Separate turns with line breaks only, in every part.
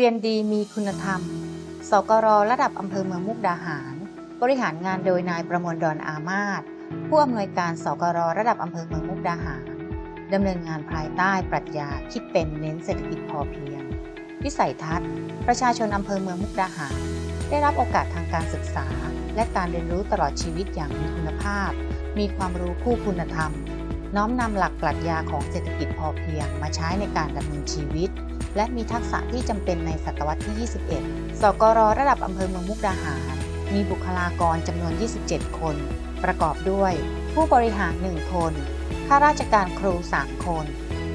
เรียนดีมีคุณธรรม สกรระดับอำเภอเมืองมุกดาหาร บริหารงานโดยนายประมวลดอนอามาศผู้อำนวยการสกรระดับอำเภอเมืองมุกดาหาร ดำเนินงานภายใต้ปรัชญาคิดเป็นเน้นเศรษฐกิจพอเพียง วิสัยทัศน์ ประชาชนอำเภอเมืองมุกดาหาร ได้รับโอกาสทางการศึกษา และการเรียนรู้ตลอดชีวิตอย่างมีคุณภาพ มีความรู้คู่คุณธรรม น้อมนำหลักปรัชญาของเศรษฐกิจพอเพียงมาใช้ในการดำเนินชีวิต และมีทักษะที่จำเป็นในศตวรรษที่ 21 สกรระดับอำเภอเมืองมุกดาหาร มีบุคลากรจำนวน 27 คน ประกอบด้วย ผู้บริหาร 1 คน ข้าราชการครู 3 คน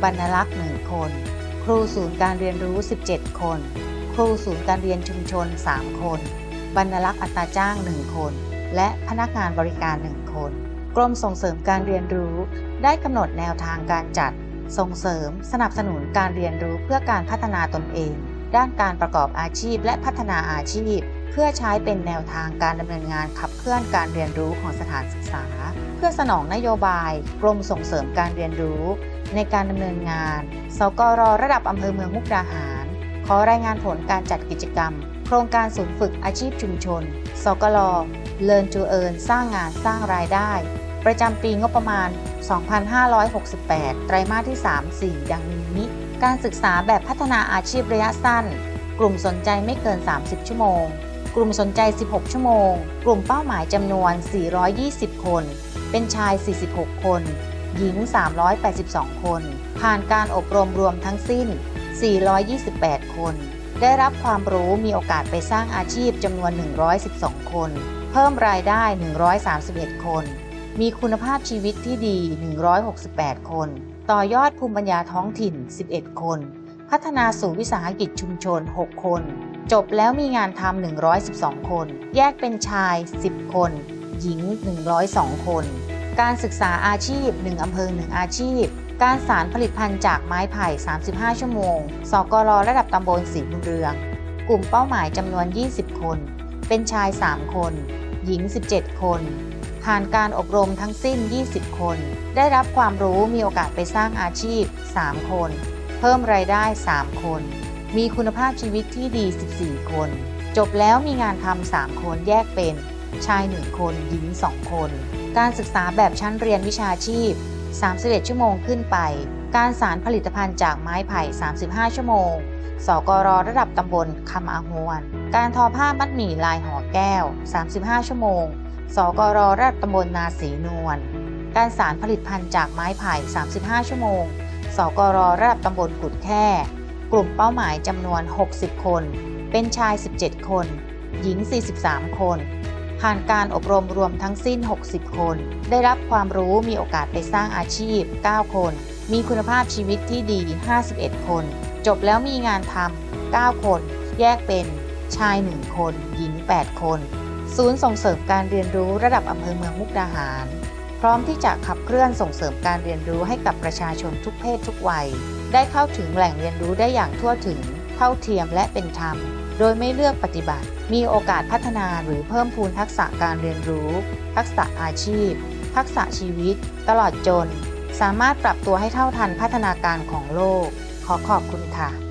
บรรลักษ์ 1 คน ครูศูนย์การเรียนรู้ 17 คน ครูศูนย์การเรียนชุมชน 3 คน บรรลักษ์อัตราจ้าง 1 คน และพนักงานบริการ 1 คน กรมส่งเสริมการเรียนรู้ได้กำหนดแนวทางการจัด ส่งเสริม สนับสนุนการเรียนรู้เพื่อการพัฒนาตนเอง ด้านการประกอบอาชีพและพัฒนาอาชีพ เพื่อใช้เป็นแนวทางการดำเนินงานขับเคลื่อนการเรียนรู้ของสถานศึกษา เพื่อสนองนโยบาย กรมส่งเสริมการเรียนรู้ ในการดำเนินงาน สกรระดับอำเภอเมืองมุกดาหาร ขอรายงานผลการจัดกิจกรรม โครงการศูนย์ฝึกอาชีพชุมชน สกล Learn to Earn สร้างงานสร้างรายได้ ประจำปีงบประมาณ 2568 ไตรมาสที่ 3-4 ดังนี้ การศึกษาแบบพัฒนาอาชีพระยะสั้น กลุ่มสนใจไม่เกิน 30 ชั่วโมง กลุ่มสนใจ 16 ชั่วโมง กลุ่มเป้าหมายจำนวน 420 คน เป็นชาย 46 คน หญิง 382 คน ผ่านการอบรมรวมทั้งสิ้น 428 คน ได้รับความรู้มีโอกาสไปสร้างอาชีพจำนวน 112 คน เพิ่มรายได้ 131 คน มีคุณภาพชีวิตที่ดี 168 คน ต่อยอดภูมิปัญญาท้องถิ่น 11 คน พัฒนาสู่วิสาหกิจชุมชน 6 คน จบแล้วมีงานทำ 112 คน แยกเป็นชาย 10 คน หญิง 102 คน การศึกษาอาชีพ 1 อำเภอ 1 อาชีพ การสารผลิตภัณฑ์จากไม้ไผ่ 35 ชั่วโมง สกรระดับตำบลสีบุญเรือง กลุ่มเป้าหมายจำนวน 20 คน เป็นชาย 3 คน หญิง 17 คน ผ่านการอบรมทั้งสิ้น 20 คน ได้รับความรู้มีโอกาสไปสร้างอาชีพ 3 คน เพิ่มรายได้ 3 คน มีคุณภาพชีวิตที่ดี 14 คน จบแล้วมีงานทำ 3 คนแยกเป็น ชาย 1 คน หญิง 2 คน การศึกษาแบบชั้นเรียนวิชาชีพ 31 ชั่วโมงขึ้นไป การสารผลิตภัณฑ์จากไม้ไผ่ 35 ชั่วโมง สกรระดับตำบลคำอาหวน การทอผ้ามัดหมี่ลายห่อแก้ว 35 ชั่วโมง สกรระดับตำบลนาสีนวล การสารผลิตภัณฑ์จากไม้ไผ่ 35 ชั่วโมง สกรระดับตำบลกุดแค่ กลุ่มเป้าหมายจำนวน 60 คน เป็นชาย 17 คน หญิง 43 คน ผ่านการอบรมรวมทั้งสิ้น 60 คน ได้รับความรู้มีโอกาสไปสร้างอาชีพ 9 คน มีคุณภาพชีวิตที่ดี 51 คน จบแล้วมีงานทำ 9 คน แยกเป็นชาย 1 คน หญิง 8 คน ศูนย์ส่งเสริมการเรียนรู้ระดับอำเภอเมืองมุกดาหาร พร้อมที่จะขับเคลื่อนส่งเสริมการเรียนรู้ให้กับประชาชนทุกเพศทุกวัย ได้เข้าถึงแหล่งเรียนรู้ได้อย่างทั่วถึง เท่าเทียมและเป็นธรรม โดยไม่เลือกปฏิบัติ มีโอกาสพัฒนาหรือเพิ่มพูนทักษะการเรียนรู้ ทักษะอาชีพ ทักษะชีวิต ตลอดจน สามารถปรับตัวให้เท่าทันพัฒนาการของโลก ขอขอบคุณค่ะ